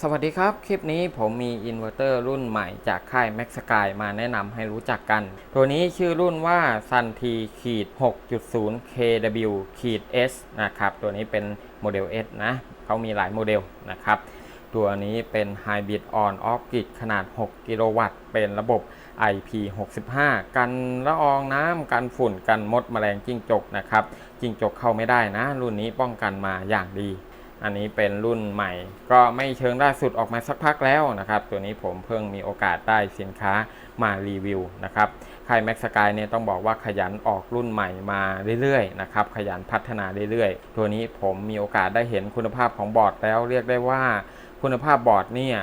สวัสดีครับ คลิปนี้ผมมีอินเวอร์เตอร์รุ่นใหม่จากค่าย Max Sky มาแนะนำให้รู้จักกัน ตัวนี้ชื่อรุ่นว่า Sun T ขีด6.0 kW ขีด S นะครับ ตัวนี้เป็นโมเดล S นะ เขามีหลายโมเดลนะครับ ตัวนี้เป็น Hybrid On Off Grid ขนาด 6 กิโลวัตต์ เป็นระบบ IP65 กันละอองน้ำกันฝุ่นกันมดแมลงจิ้งจกนะครับ จิ้งจกเข้าไม่ได้นะ รุ่นนี้ป้องกันมาอย่างดี อันนี้เป็นรุ่นใหม่ ก็ไม่เชิงล่าสุดออกมาสักพักแล้วนะครับ ตัวนี้ผมเพิ่งมีโอกาสได้สินค้ามารีวิวนะครับค่ายแม็กสกายเนี่ยต้องบอกว่าขยันออกรุ่นใหม่มาเรื่อยๆนะครับขยันพัฒนาเรื่อยๆ ตัวนี้ผมมีโอกาสได้เห็นคุณภาพของบอร์ดแล้วเรียกได้ว่าคุณภาพบอร์ดเนี่ย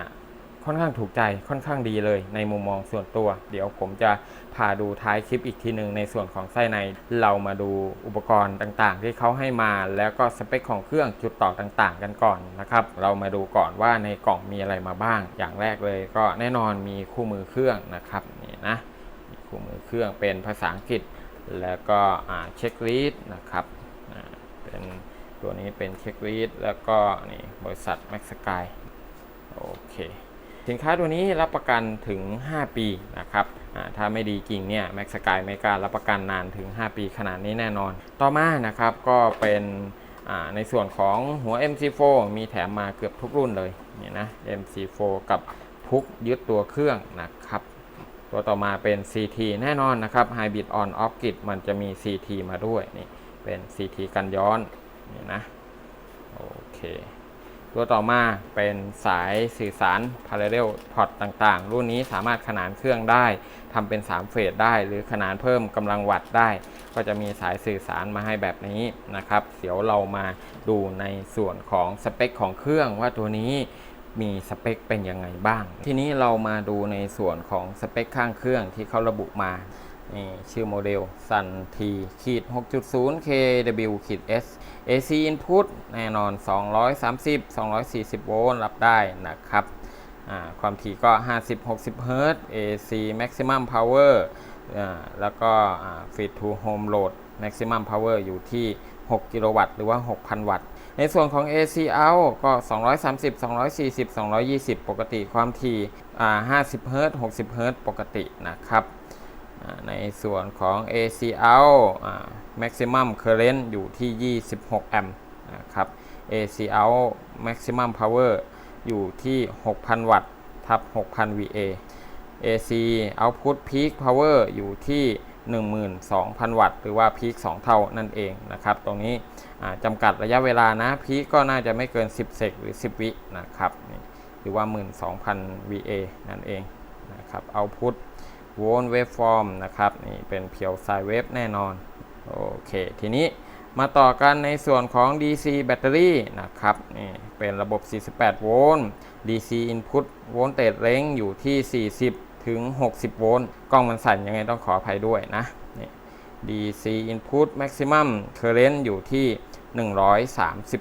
ค่อนข้างถูกใจค่อนข้างดีเลยในมุมมองส่วนตัว เดี๋ยวผมจะ พาดูท้ายคลิปอีกทีหนึ่งในส่วนของไส้ใน เรามาดูอุปกรณ์ต่างๆ ที่เขาให้มาแล้วก็สเปคของเครื่องจุดต่อต่างๆ กันก่อนนะครับเรามาดูก่อนว่าในกล่องมีอะไรมาบ้าง อย่างแรกเลยก็แน่นอนมีคู่มือเครื่องนะครับนี่นะคู่มือเครื่องเป็นภาษาอังกฤษ แล้วก็เช็คลิสต์นะครับเป็นตัวนี้เป็นเช็คลิสต์แล้วก็นี่บริษัท Max Sky โอเค สินค้าตัวนี้รับประกันถึง 5 ปีนะครับถ้าไม่ดีจริงเนี่ยแม็กสกายไม่กล้ารับประกันนานถึง 5 ปีขนาดนี้แน่นอน ต่อมานะครับก็เป็นในส่วนของหัว MC4 มีแถมมาเกือบทุกรุ่นเลยนี่นะ MC4 กับพุกยึดตัวเครื่องนะครับ ตัวต่อมาเป็น CT แน่นอนนะครับ Hybrid On Off Grid มันจะมี CT มาด้วยนี่เป็น CT กันย้อนนี่นะโอเค ตัวต่อมาเป็นสายสื่อสาร Parallel Port ต่างๆ รุ่นนี้สามารถขนานเครื่องได้ทำเป็น 3 เฟสได้ หรือขนานเพิ่มกำลังวัตต์ได้ ก็จะมีสายสื่อสารมาให้แบบนี้นะครับ เดี๋ยวเรามาดูในส่วนของสเปคของเครื่องว่าตัวนี้มีสเปคเป็นยังไงบ้าง ทีนี้เรามาดูในส่วนของสเปคข้างเครื่องที่เขาระบุมานี่ชื่อโมเดล Sun T ขีด6.0 kW ขีด S AC input แน่นอน 230 240 โวลต์รับได้นะครับความถี่ก็ 50-60 Hz AC maximum power แล้วก็ feed to home load maximum power อยู่ที่ 6 กิโลวัตต์หรือว่า 6,000 วัตต์ ในส่วนของ AC out ก็ 230 240 220 ปกติความถี่อ่า50 Hz 60 Hz ปกตินะครับ ในส่วนของ AC out maximum current อยู่ที่ 26 แอมป์นะครับ AC out maximum power อยู่ที่ 6,000 วัตต์ทับ 6,000 VA AC output peak power อยู่ที่ 12,000 วัตต์ หรือว่า peak 2เท่านั่นเองนะครับ ตรงนี้จำกัดระยะเวลานะ peak ก็น่าจะไม่เกิน 10 เซกหรือ 10 วินะครับ หรือว่า 12,000 VA นั่นเองนะครับ output โวลต์เวฟฟอร์มนะครับนี่เป็นเพียวไซเวฟแน่นอนโอเคทีนี้มาต่อกันในส่วนของ DC แบตเตอรี่นะครับนี่เป็นระบบ 48 โวลต์ DC Input โวลต์เตจเร่งอยู่ที่ 40 ถึง 60 โวลต์ กล้องมันสั่นยังไงต้องขออภัยด้วยนะนี่ DC Input Maximum Current อยู่ที่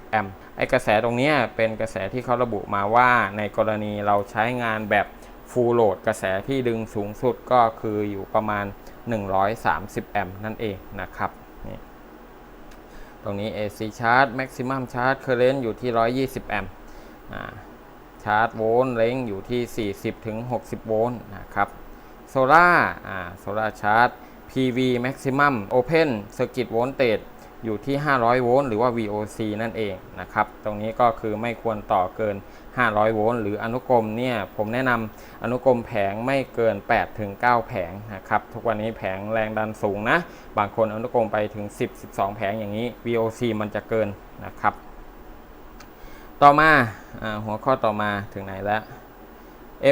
130 แอมป์ ไอกระแสตรงนี้เป็นกระแสที่เขาระบุมาว่าในกรณีเราใช้งานแบบ ฟูลโหลดกระแสที่ดึงสูงสุดก็คืออยู่ประมาณ 130 แอมป์นั่นเองนะครับนี่ตรงนี้ AC Charge Maximum Charge Current อยู่ที่ 120 แอมป์ชาร์จโวลต์เร่งอยู่ที่ 40 ถึง 60 โวลต์นะครับโซล่าโซล่าชาร์จ PV Maximum Open Circuit Voltage อยู่ที่ 500 โวลต์หรือว่า VOC นั่นเองนะครับ ตรงนี้ก็คือไม่ควรต่อเกิน 500 โวลต์หรืออนุกรมเนี่ย ผมแนะนำอนุกรมแผงไม่เกิน 8 ถึง 9 แผงนะครับ ทุกวันนี้แผงแรงดันสูงนะ บางคนอนุกรมไปถึง 10 12 แผงอย่างนี้ VOC มันจะเกินนะครับ ต่อมาอหัวข้อต่อมาถึงไหนแล้ว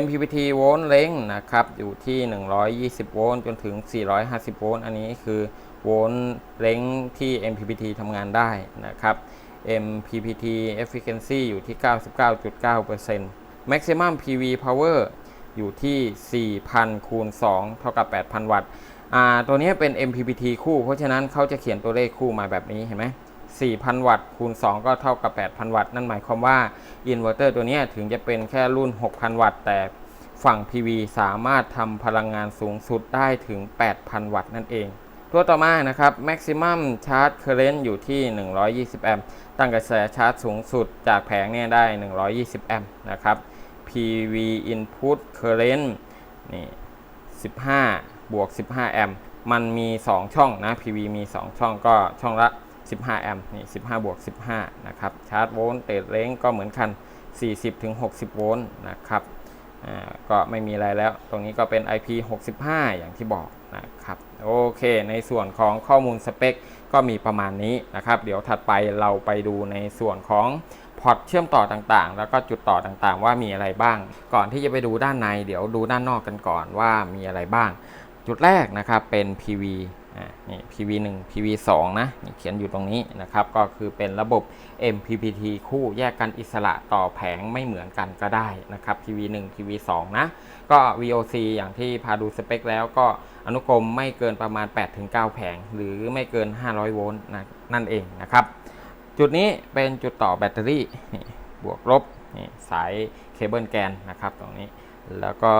MPPT โวลต์เล้งนะครับ อยู่ที่ 120 โวลต์จนถึง 450 โวลต์ อันนี้คือ โวลต์เล้งที่ MPPT ทำงานได้นะครับ MPPT efficiency อยู่ที่ 99.9% maximum PV power อยู่ที่ 4,000 คูณ 2 เท่ากับ 8,000 วัตต์อ่าตัวนี้เป็น MPPT คู่ เพราะฉะนั้นเขาจะเขียนตัวเลขคู่มาแบบนี้เห็นไหม4,000 วัตต์คูณ 2 ก็เท่ากับ 8,000 วัตต์ นั่นหมายความว่าอินเวอร์เตอร์ตัวนี้ถึงจะเป็นแค่รุ่น 6,000 วัตต์ แต่ฝั่ง PV สามารถทำพลังงานสูงสุดได้ถึง 8,000 วัตต์นั่นเอง ตัวต่อมานะครับ maximum charge current อยู่ที่ 120 แอมป์ ตั้งกระแสชาร์จสูงสุดจากแผงเนี่ยได้ 120 แอมป์นะครับ PV input current นี่ 15 บวก 15 แอมป์ มันมี 2 ช่องนะ PV มี 2 ช่องก็ช่องละ 15 แอมป์ นี่ 15 บวก 15 นะครับ ชาร์จโวลต์เตจเล้งก็เหมือนกัน 40ถึง60 โวลต์นะครับ ก็ไม่มีอะไรแล้ว ตรงนี้ก็เป็น IP 65 อย่างที่บอกนะครับ โอเค ในส่วนของข้อมูลสเปคก็มีประมาณนี้นะครับ เดี๋ยวถัดไปเราไปดูในส่วนของพอร์ตเชื่อมต่อต่างๆ แล้วก็จุดต่อต่างๆ ว่ามีอะไรบ้าง ก่อนที่จะไปดูด้านใน เดี๋ยวดูด้านนอกกันก่อนว่ามีอะไรบ้าง จุดแรกนะครับเป็น PV นี่ PV 1 PV 2นะนี่เขียนอยู่ตรงนี้นะครับ ก็คือเป็นระบบ MPPT คู่แยกกันอิสระต่อแผงไม่เหมือนกันก็ได้นะครับ PV 1 PV 2นะก็ VOC อย่างที่พาดูสเปคแล้วก็อนุกรมไม่เกินประมาณ 8-9 แผง หรือไม่เกิน 500 โวลต์นะนั่นเองนะครับ จุดนี้เป็นจุดต่อแบตเตอรี่นี่บวกลบนี่สายเคเบิลแกนนะครับตรงนี้ แล้วก็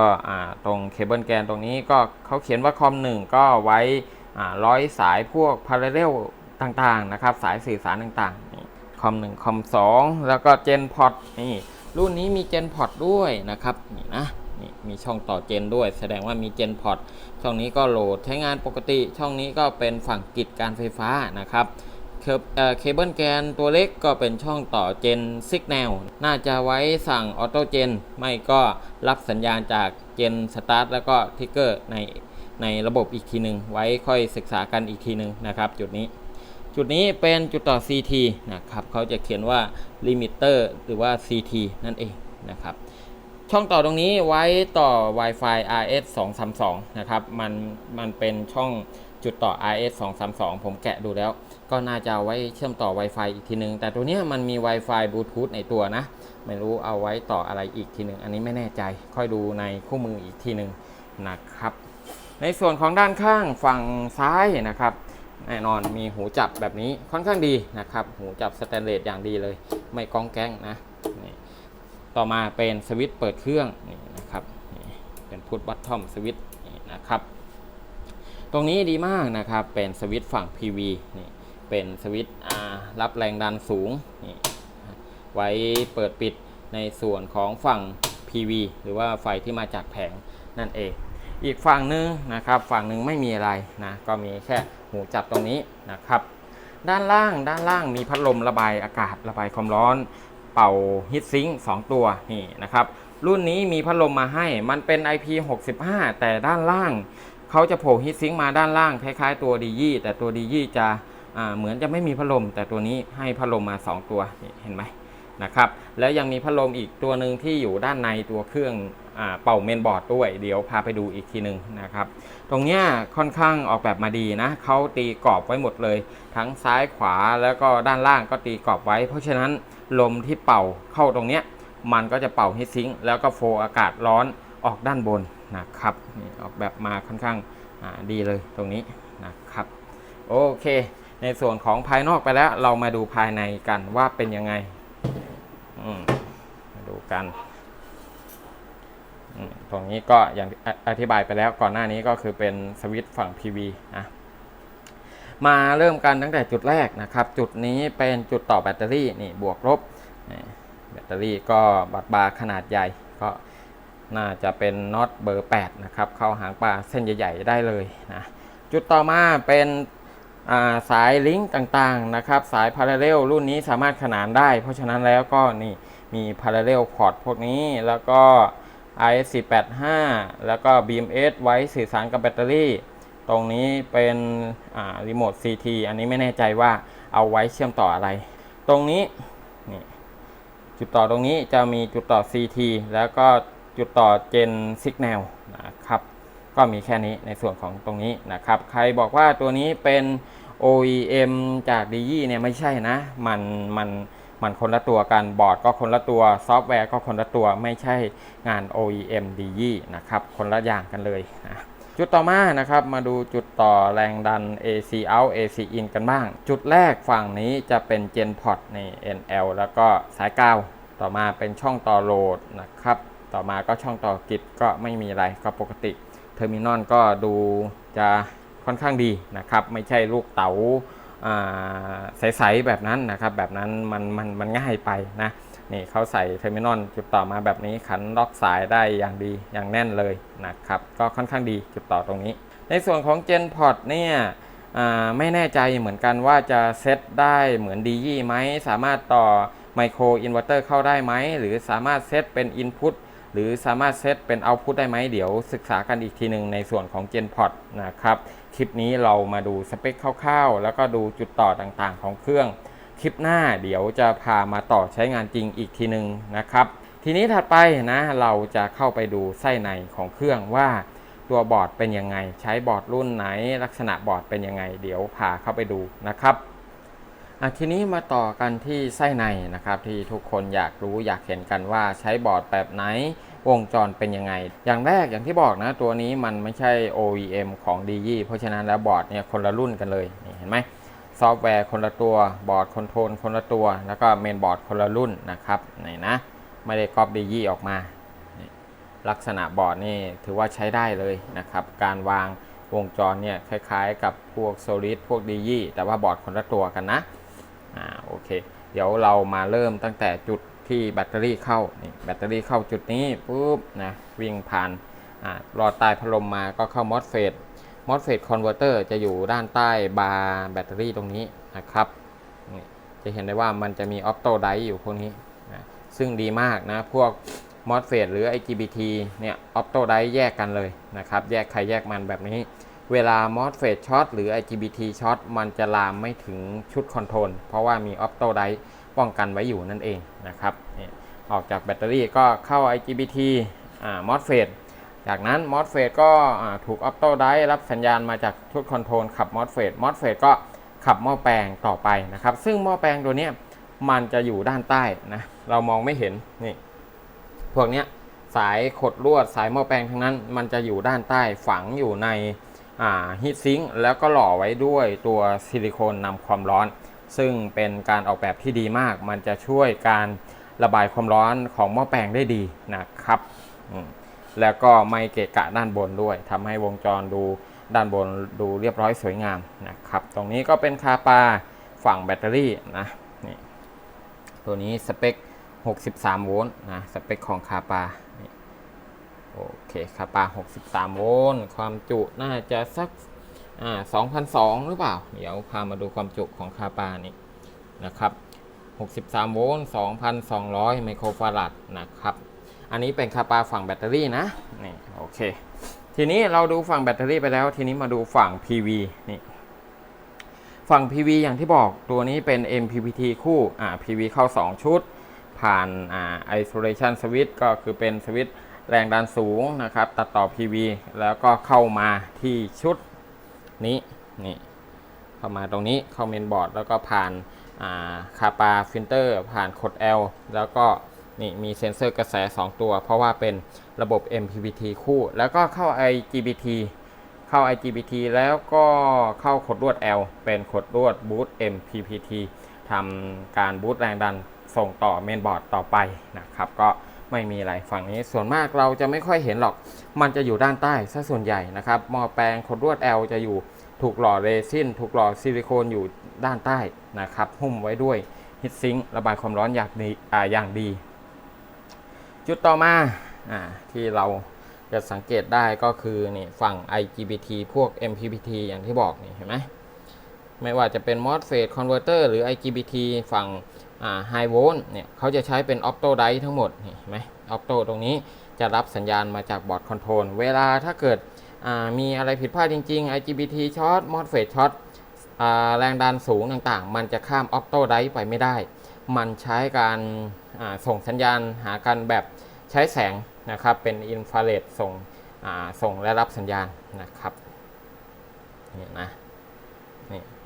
ตรงเคเบิลแกนตรงนี้ก็เขาเขียนว่าคอม1ก็ไว้ ร้อยสายพวกพาราเรลต่างๆนะครับ สายสื่อสารต่างๆนี่คอม1คอม2แล้วก็เจนพอร์ตนี่รุ่นนี้มีเจนพอร์ตด้วยนะครับนี่นะนี่มีช่องต่อเจนด้วย แสดงว่ามีเจนพอร์ตช่องนี้ก็โหลดใช้งานปกติ ช่องนี้ก็เป็นฝั่งกิจการไฟฟ้านะครับเคเบเอ่อเคเบิลแกนตัวเล็กก็เป็นช่องต่อเจนซิกแนลน่าจะไว้สั่งออโต้เจน ไม่ก็รับสัญญาณจากเจนสตาร์ทแล้วก็ทิกเกอร์ใน ในระบบอีกทีหนึ่งไว้ค่อยศึกษากันอีกทีหนึ่งนะครับ จุดนี้ จุดนี้เป็นจุดต่อ CT นะครับเขาจะเขียนว่าลิมิเตอร์หรือว่า CT นั่นเองนะครับช่องต่อตรงนี้ไว้ต่อ Wi-Fi RS 232นะครับมันมันเป็นช่องจุดต่อ RS 232 ผมแกะดูแล้ว ก็น่าจะาไว้เชื่อมต่อ Wi-Fi อีกทีนึง แต่ตัวนี้มันมี Wi-Fi Bluetooth ในตัวนะ ไม่รู้เอาไว้ต่ออะไรอีกทีหนึ่งอันนี้ไม่แน่ใจ ค่อยดูในคู่มืออีกทีหนึ่งนะครับ ในส่วนของด้านข้างฝั่งซ้ายนะครับแน่นอนมีหูจับแบบนี้ค่อนข้างดีนะครับ หูจับสแตนเลสอย่างดีเลย ไม่กองแก้งนะนี่ต่อมาเป็นสวิตช์เปิดเครื่องนี่นะครับเป็นพุทบัตทอมสวิตช์นี่นะครับ ตรงนี้ดีมากนะครับเป็นสวิตช์ฝั่ง PV นี่เป็นสวิตช์รับแรงดันสูงนี่ไว้เปิดปิดในส่วนของฝั่ง PV หรือว่าไฟที่มาจากแผงนั่นเอง อีกฝั่งหนึ่งนะครับ ฝั่งหนึ่งไม่มีอะไรนะก็มีแค่หูจับตรงนี้นะครับ ด้านล่างด้านล่างมีพัดลมระบายอากาศระบายความร้อน เป่าฮิตซิงค์2ตัวนี่นะครับ รุ่นนี้มีพัดลมมาให้มันเป็น IP65 แต่ด้านล่างเขาจะโผล่ฮิตซิงค์มาด้านล่างคล้ายๆ ตัวดียี่แต่ตัวดียี่จะเหมือนจะไม่มีพัดลม แต่ตัวนี้ให้พัดลมมา 2 ตัวเห็นไหม นะครับ แล้วยังมีพัดลมอีกตัวหนึ่งที่อยู่ด้านในตัวเครื่องเป่าเมนบอร์ดด้วย เดี๋ยวพาไปดูอีกทีหนึ่งนะครับ ตรงเนี้ยค่อนข้างออกแบบมาดีนะเขาตีกรอบไว้หมดเลย ทั้งซ้ายขวาแล้วก็ด้านล่างก็ตีกรอบไว้ เพราะฉะนั้นลมที่เป่าเข้าตรงเนี้ยมันก็จะเป่าฮิตซิงค์แล้วก็โฟอากาศร้อนออกด้านบนนะครับออกแบบมาค่อนข้างดีเลยตรงนี้นะครับโอเค ในส่วนของภายนอกไปแล้วเรามาดูภายในกันว่าเป็นยังไง มาดูกันตรงนี้ก็อย่างออธิบายไปแล้วก่อนหน้านี้ก็คือเป็นสวิตช์ฝั่ง PV นะมาเริ่มกันตั้งแต่จุดแรกนะครับ จุดนี้เป็นจุดต่อแบตเตอรี่นี่บวกลบแบตเตอรี่ก็บัดบาขนาดใหญ่ ก็น่าจะเป็นน็อตเบอร์ 8 นะครับ เข้าหางปลาเส้นใหญ่ ๆ ได้เลยนะ จุดต่อมาเป็น สายลิงก์ต่างๆนะครับ สายพาราเรลรุ่นนี้สามารถขนานได้ เพราะฉะนั้นแล้วก็นี่มีพาราเรลพอร์ตพวกนี้แล้วก็ IS485 แล้วก็ BMS ไว้สื่อสารกับแบตเตอรี่ ตรงนี้เป็นรีโมท CT อันนี้ไม่แน่ใจว่าเอาไว้เชื่อมต่ออะไร ตรงนี้นี่จุดต่อตรงนี้จะมีจุดต่อ CT แล้วก็จุดต่อ Gen Signal นะครับ ก็มีแค่นี้ในส่วนของตรงนี้นะครับ ใครบอกว่าตัวนี้เป็น OEM จาก d ีเนี่ยไม่ใช่นะ มันมันมันคนละตัวกันบอร์ดก็คนละตัวซอฟต์แวร์ก็คนละตัวไม่ใช่งาน OEM d ีนะครับ คนละอย่างกันเลยนะจุดต่อมานะครับมาดูจุดต่อแรงดัน AC out AC in กันบ้าง จุดแรกฝั่งนี้จะเป็น Gen Port ใน NL แล้วก็สายกาว ต่อมาเป็นช่องต่อโหลดนะครับ ต่อมาก็ช่องต่อกิจก็ไม่มีอะไรก็ปกติ อร์มินอลก็ดูจะค่อนข้างดีนะครับ ไม่ใช่ลูกเต๋าอ่าใสๆแบบนั้นนะครับ แบบนั้นมันมันมันง่ายไปนะนี่เขาใส่เทอร์มินอลจุดต่อมาแบบนี้ขันล็อกสายได้อย่างดีอย่างแน่นเลยนะครับ ก็ค่อนข้างดีจุดต่อตรงนี้ ในส่วนของ Gen Port เนี่ยไม่แน่ใจเหมือนกันว่าจะเซตได้เหมือนดียี่ไหม สามารถต่อไมโครอินเวอร์เตอร์เข้าได้ไหม หรือสามารถเซตเป็น Input หรือสามารถเซตเป็น Output ได้ไหมเดี๋ยวศึกษากันอีกทีหนึ่งในส่วนของ Gen Port นะครับ คลิปนี้เรามาดูสเปคคร่าวๆ แล้วก็ดูจุดต่อต่างๆของเครื่อง คลิปหน้าเดี๋ยวจะพามาต่อใช้งานจริงอีกทีหนึ่งนะครับ ทีนี้ถัดไปนะเราจะเข้าไปดูไส้ในของเครื่องว่าตัวบอร์ดเป็นยังไง ใช้บอร์ดรุ่นไหน ลักษณะบอร์ดเป็นยังไง เดี๋ยวพาเข้าไปดูนะครับ ทีนี้มาต่อกันที่ไส้ในนะครับ ที่ทุกคนอยากรู้อยากเห็นกันว่าใช้บอร์ดแบบไหนวงจรเป็นยังไง อย่างแรกอย่างที่บอกนะ ตัวนี้มันไม่ใช่ OEM ของ d ีเพราะฉะนั้นแล้วบอร์ดเนี่ยคนละรุ่นกันเลยเห็นไหมซอฟต์แวร์คนละตัวบอร์ดคอนโทรลคนละตัว แล้วก็เมนบอร์ดคนละรุ่นนะครับนี่นะ ไม่ได้ก๊อปดียี่ออกมา ลักษณะบอร์ดนี่ถือว่าใช้ได้เลยนะครับ การวางวงจรเนี่ยคล้ายๆ กับพวก Solid พวกดียี่แต่ว่าบอร์ดคนละตัวกันนะ อ่าโอเค เดี๋ยวเรามาเริ่มตั้งแต่จุดที่แบตเตอรี่เข้านี่แบตเตอรี่เข้าจุดนี้ปุ๊บนะวิ่งผ่านอ่ารอดใต้พัดลมมาก็เข้ามอสเฟต MOSFET converter จะอยู่ด้านใต้บาร์แบตเตอรี่ตรงนี้นะครับนี่จะเห็นได้ว่ามันจะมี opto diode อยู่พวกนี้นะซึ่งดีมากนะ พวก MOSFET หรือ IGBT เนี่ย opto diode แยกกันเลยนะครับ แยกใครแยกมันแบบนี้ เวลา MOSFET ช็อตหรือ IGBT ช็อตมันจะลามไม่ถึงชุดคอนโทรลเพราะว่ามี opto diode ป้องกันไว้อยู่นั่นเองนะครับออกจากแบตเตอรี่ก็เข้า IGBT อ่า MOSFET จากนั้น MOSFET ก็ถูก Opto Diode รับสัญญาณมาจากชุดคอนโทรลขับ MOSFET MOSFET ก็ขับหม้อแปลงต่อไปนะครับ ซึ่งหม้อแปลงตัวนี้มันจะอยู่ด้านใต้นะเรามองไม่เห็นนี่พวกนี้สายขดลวดสายหม้อแปลงทั้งนั้น มันจะอยู่ด้านใต้ฝังอยู่ใน ฮีทซิงค์แล้วก็หล่อไว้ด้วยตัวซิลิโคนนำความร้อน ซึ่งเป็นการออกแบบที่ดีมาก มันจะช่วยการระบายความร้อนของหม้อแปลงได้ดีนะครับ แล้วก็ไม่เกะกะด้านบนด้วยทำให้วงจรดูด้านบนดูเรียบร้อยสวยงามนะครับ ตรงนี้ก็เป็นคาปาฝั่งแบตเตอรี่นะนี่ตัวนี้สเปค 63 โวลต์นะสเปคของคาปา โอเคคาปา 63 โวลต์ความจุน่าจะสักอ่า2,002 หรือเปล่า เดี๋ยวพามาดูความจุของคาปานี่นะครับ 63 โวลต์ 2,200 ไมโครฟาราดนะครับ อันนี้เป็นคาปาฝั่งแบตเตอรี่นะนี่โอเค ทีนี้เราดูฝั่งแบตเตอรี่ไปแล้ว ทีนี้มาดูฝั่ง PV นี่ฝั่ง PV อย่างที่บอกตัวนี้เป็น MPPT คู่อ่า PV เข้า 2 ชุด ผ่านอ่า isolation switch ก็คือเป็นสวิตช์ แรงดันสูงนะครับ ตัดต่อ PV แล้วก็เข้ามาที่ชุดนี้นี่เข้ามาตรงนี้เข้าเมนบอร์ดแล้วก็ผ่านาคาปาฟิลเตอร์ ผ่านคด L แล้วก็นี่มีเซ็นเซอร์กระแส 2 ตัว เพราะว่าเป็นระบบ MPPT คู่ แล้วก็เข้า IGBT เข้า IGBT แล้วก็เข้าขดลวด L เป็นขดลวดบูต MPPT ทำการบูตแรงดันส่งต่อเมนบอร์ดต่อไปนะครับ ก็ ไม่มีอะไรฝั่งนี้ ส่วนมากเราจะไม่ค่อยเห็นหรอก มันจะอยู่ด้านใต้ซะส่วนใหญ่นะครับหม้อแปลงขดลวด L จะอยู่ถูกหล่อเรซินถูกหล่อซิลิโคนอยู่ด้านใต้นะครับหุ้มไว้ด้วยฮิตซิงระบายความร้อนอย่างดีอย่างดี จุดต่อมาอที่เราจะสังเกตได้ก็คือนี่ฝั่ง IGBT พวก MPPT อย่างที่บอกนี่เห็นไหมไม่ว่าจะเป็น MOSFET converter หรือ IGBT ฝั่ง อ่า High Volt เนี่ยเขาจะใช้เป็น Opto Diode ทั้งหมดเห็นไหม Opto ตรงนี้จะรับสัญญาณมาจากบอร์ดคอนโทรลเวลาถ้าเกิดมีอะไรผิดพลาดจริง ๆ IGBT ช็อต MOSFET ช็อตแรงดันสูงต่างๆ มันจะข้าม Opto Diode ไปไม่ได้ มันใช้การาส่งสัญญาณหากันแบบใช้แสงนะครับ เป็นอินฟราเรดส่งส่งและรับสัญญาณนะครับนี่นะ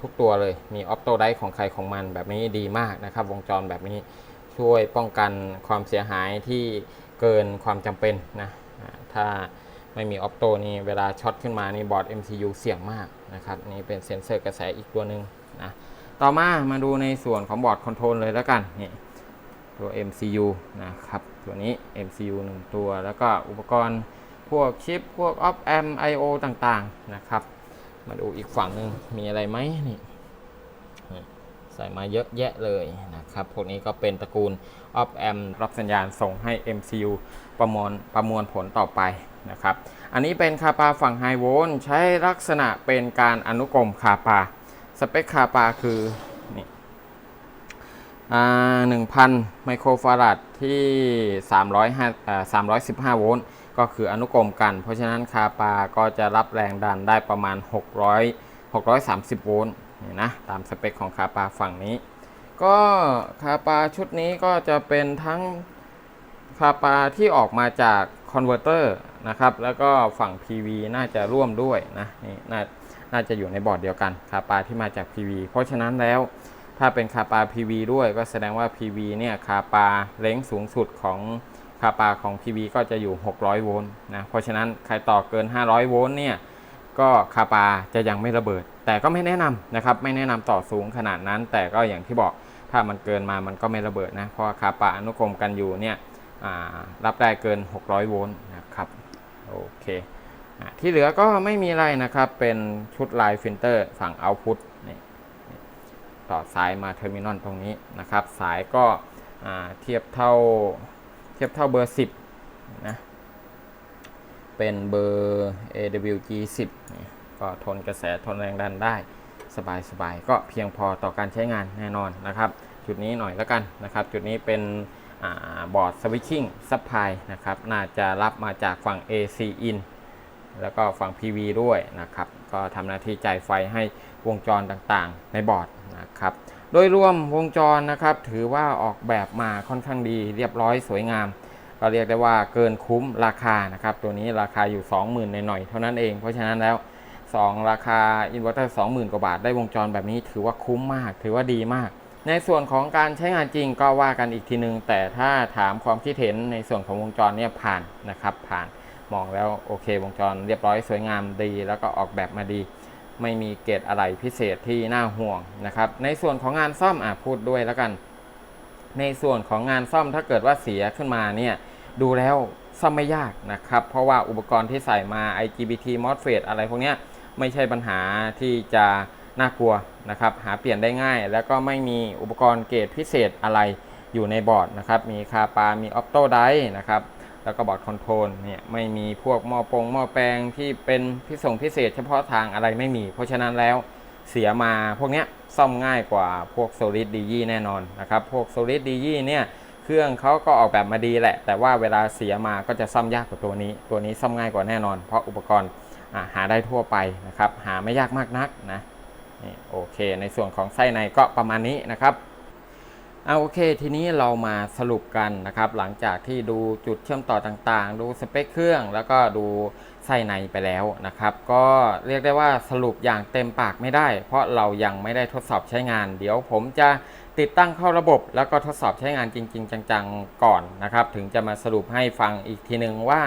ทุกตัวเลย มีออ t โตไดของใครของมันแบบนี้ดีมากนะครับ วงจรแบบนี้ช่วยป้องกันความเสียหายที่เกินความจำเป็นนะถ้าไม่มีออ t โตนี่เวลาช็อตขึ้นมานี่บอร์ด MCU เสี่ยงมากนะครับนี่เป็นเซ็นเซอร์กระแสอีกตัวหนึ่งนะต่อมามาดูในส่วนของบอร์ดคอนโทรลเลยแล้วกันนี่ตัว MCU นะครับ ตัวนี้ MCU 1 ตัว แล้วก็อุปกรณ์พวกชิป พวก op amp IO ต่างๆ นะครับ มาดูอีกฝั่งหนึ่งมีอะไรไหมนี่ใส่มาเยอะแยะเลยนะครับ พวกนี้ก็เป็นตระกูล Op Amp รับสัญญาณส่งให้ MCU ประมวลประมวลผลต่อไปนะครับ อันนี้เป็นคาปาฝั่งไฮโวลต์ใช้ลักษณะเป็นการอนุกรมคาปา สเปคคาปาคือนี่อ่า1,000ไมโครฟาราดที่305อ่า315 โวลต์ ก็คืออนุกรมกัน เพราะฉะนั้นคาปาก็จะรับแรงดันได้ประมาณ 600 630 โวลต์นี่นะตามสเปคของคาปาฝั่งนี้ ก็คาปาชุดนี้ก็จะเป็นทั้งคาปาที่ออกมาจากคอนเวอร์เตอร์นะครับ แล้วก็ฝั่ง PV น่าจะร่วมด้วยนะนี่น่าน่าจะอยู่ในบอร์ดเดียวกันคาปาที่มาจาก PV เพราะฉะนั้นแล้วถ้าเป็นคาปา PV ด้วยก็แสดงว่า PV เนี่ยคาปาเล้งสูงสุดของ คาปาของ PV ก็จะอยู่ 600 โวลต์นะ เพราะฉะนั้นใครต่อเกิน 500 โวลต์เนี่ย ก็คาปาจะยังไม่ระเบิด แต่ก็ไม่แนะนำนะครับ ไม่แนะนำต่อสูงขนาดนั้น แต่ก็อย่างที่บอก ถ้ามันเกินมา มันก็ไม่ระเบิดนะ เพราะว่าคาปาอนุกรมกันอยู่เนี่ยรับได้เกิน 600 โวลต์นะครับ โอเคอที่เหลือก็ไม่มีอะไรนะครับ เป็นชุดลายฟิลเตอร์ฝั่งเอาพุตนี่ต่อสายมาเทอร์มินอลตรงนี้นะครับ สายก็เทียบเท่า เทียบเท่าเบอร์ 10 นะ เป็นเบอร์ AWG 10 ก็ทนกระแสทนแรงดันได้สบายๆก็เพียงพอต่อการใช้งานแน่นอนนะครับ จุดนี้หน่อยแล้วกันนะครับ จุดนี้เป็นอบอร์ดสวิตชิ่งซัพพลายนะครับ น่าจะรับมาจากฝั่ง AC in แล้วก็ฝั่ง PV ด้วยนะครับ ก็ทำหน้าที่จ่ายไฟให้วงจรต่างๆ ในบอร์ดนะครับ โดยรวมวงจรนะครับ ถือว่าออกแบบมาค่อนข้างดีเรียบร้อยสวยงามก็เรียกได้ว่าเกินคุ้มราคานะครับ ตัวนี้ราคาอยู่ 20,000ในหน่อยๆเท่านั้นเอง เพราะฉะนั้นแล้ว 2 ราคาอินเวอร์เตอร์20,000 กว่าบาทได้วงจรแบบนี้ ถือว่าคุ้มมาก ถือว่าดีมาก ในส่วนของการใช้งานจริงก็ว่ากันอีกทีนึง แต่ถ้าถามความคิดเห็นในส่วนของวงจรเนี่ยผ่านนะครับผ่านมองแล้วโอเค วงจรเรียบร้อยสวยงามดี แล้วก็ออกแบบมาดี ไม่มีเกรดอะไรพิเศษที่น่าห่วงนะครับ ในส่วนของงานซ่อมอะพูดด้วยแล้วกัน ในส่วนของงานซ่อมถ้าเกิดว่าเสียขึ้นมาเนี่ยดูแล้วซ่อมไม่ยากนะครับ เพราะว่าอุปกรณ์ที่ใส่มา IGBT MOSFET อะไรพวกนี้ไม่ใช่ปัญหาที่จะน่ากลัวนะครับ หาเปลี่ยนได้ง่าย แล้วก็ไม่มีอุปกรณ์เกรดพิเศษอะไรอยู่ในบอร์ดนะครับ มีคาปา มีออปโตไดนะครับ แล้วก็บอร์ดคอนโทรลเนี่ยไม่มีพวกหม้อปงหม้อแปลงที่เป็นพิส่งพิเศษเฉพาะทางอะไรไม่มี เพราะฉะนั้นแล้วเสียมาพวกเนี้ยซ่อมง่ายกว่าพวก Solid d แน่นอนนะครับ พวก Solid d เนี่ยเครื่องเขาก็ออกแบบมาดีแหละ แต่ว่าเวลาเสียมาก็จะซ่อมยากกว่าตัวนี้ ตัวนี้ซ่อมง่ายกว่าแน่นอน เพราะอุปกรณ์หาได้ทั่วไปนะครับ หาไม่ยากมากนักนะนี่โอเค ในส่วนของไส้ในก็ประมาณนี้นะครับ เอาโอเค ทีนี้เรามาสรุปกันนะครับ หลังจากที่ดูจุดเชื่อมต่อต่างๆ ดูสเปคเครื่อง แล้วก็ดูไส้ในไปแล้วนะครับ ก็เรียกได้ว่าสรุปอย่างเต็มปากไม่ได้ เพราะเรายังไม่ได้ทดสอบใช้งาน เดี๋ยวผมจะติดตั้งเข้าระบบแล้วก็ทดสอบใช้งานจริง ๆ จังๆ ก่อนนะครับ ถึงจะมาสรุปให้ฟังอีกทีหนึ่งว่า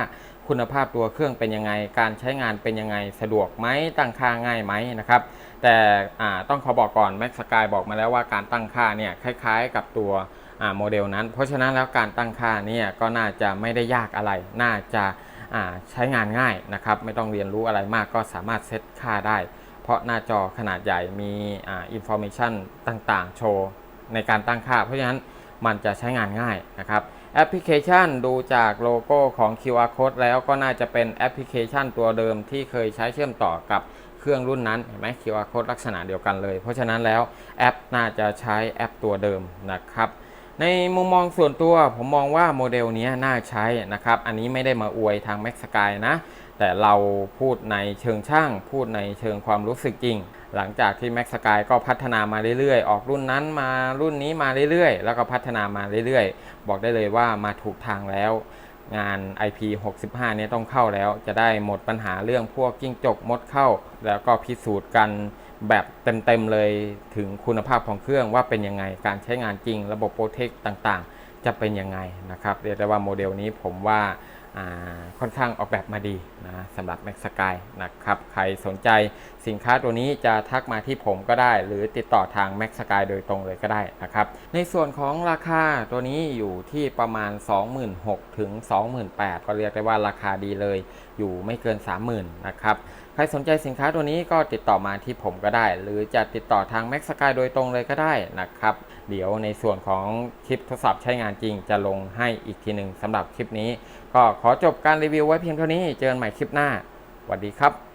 คุณภาพตัวเครื่องเป็นยังไง การใช้งานเป็นยังไง สะดวกไหมตั้งค่าง่ายไหมนะครับ แต่ต้องขอบอกก่อน Max Sky บอกมาแล้วว่าการตั้งค่าเนี่ยคล้ายๆ กับตัวโมเดลนั้น เพราะฉะนั้นแล้วการตั้งค่าเนี่ยก็น่าจะไม่ได้ยากอะไร น่าจะาใช้งานง่ายนะครับ ไม่ต้องเรียนรู้อะไรมากก็สามารถเซตค่าได้ เพราะหน้าจอขนาดใหญ่มีอินโฟมิชันต่างๆ โชว์ในการตั้งค่า เพราะฉะนั้นมันจะใช้งานง่ายนะครับ แอปพลิเคชันดูจากโลโก้ของ QR Code แล้วก็น่าจะเป็นแอปพลิเคชันตัวเดิมที่เคยใช้เชื่อมต่อกับเครื่องรุ่นนั้นเห็นไหม QR Code ลักษณะเดียวกันเลย เพราะฉะนั้นแล้วแอปน่าจะใช้แอปตัวเดิมนะครับในมุมมองส่วนตัวผมมองว่าโมเดลนี้น่าใช้นะครับ อันนี้ไม่ได้มาอวยทาง Max Sky นะ แต่เราพูดในเชิงช่าง พูดในเชิงความรู้สึกจริง หลังจากที่ Max Sky ก็พัฒนามาเรื่อยๆ ออกรุ่นนั้นมารุ่นนี้มาเรื่อยๆ แล้วก็พัฒนามาเรื่อยๆ บอกได้เลยว่ามาถูกทางแล้ว งาน IP 65 เนี่ยต้องเข้าแล้ว จะได้หมดปัญหาเรื่องพวกกิ้งจกมดเข้า แล้วก็พิสูจน์กันแบบเต็มๆเลยถึงคุณภาพของเครื่องว่าเป็นยังไงการใช้งานจริงระบบโปรเทคต่างๆ จะเป็นยังไงนะครับเรียกได้ว่าโมเดลนี้ผมว่า ค่อนข้างออกแบบมาดีนะสำหรับ Max Sky นะครับ ใครสนใจสินค้าตัวนี้จะทักมาที่ผมก็ได้ หรือติดต่อทาง Max Sky โดยตรงเลยก็ได้นะครับ ในส่วนของราคาตัวนี้อยู่ที่ประมาณ 26,000ถึง28,000ก็เรียกได้ว่าราคาดีเลย อยู่ไม่เกิน 30,000นะครับ ครสนใจสินค้าตัวนี้ก็ติดต่อมาที่ผมก็ได้ หรือจะติดต่อทางแม็กสกายโดยตรงเลยก็ได้นะครับ เดี๋ยวในส่วนของคลิปทดสอบใช้งานจริง จะลงให้อีกทีหนึ่งสำหรับคลิปนี้ ก็ขอจบการรีวิวไว้เพียงเท่านี้ เจอกันใหม่คลิปหน้าสวัสดีครับ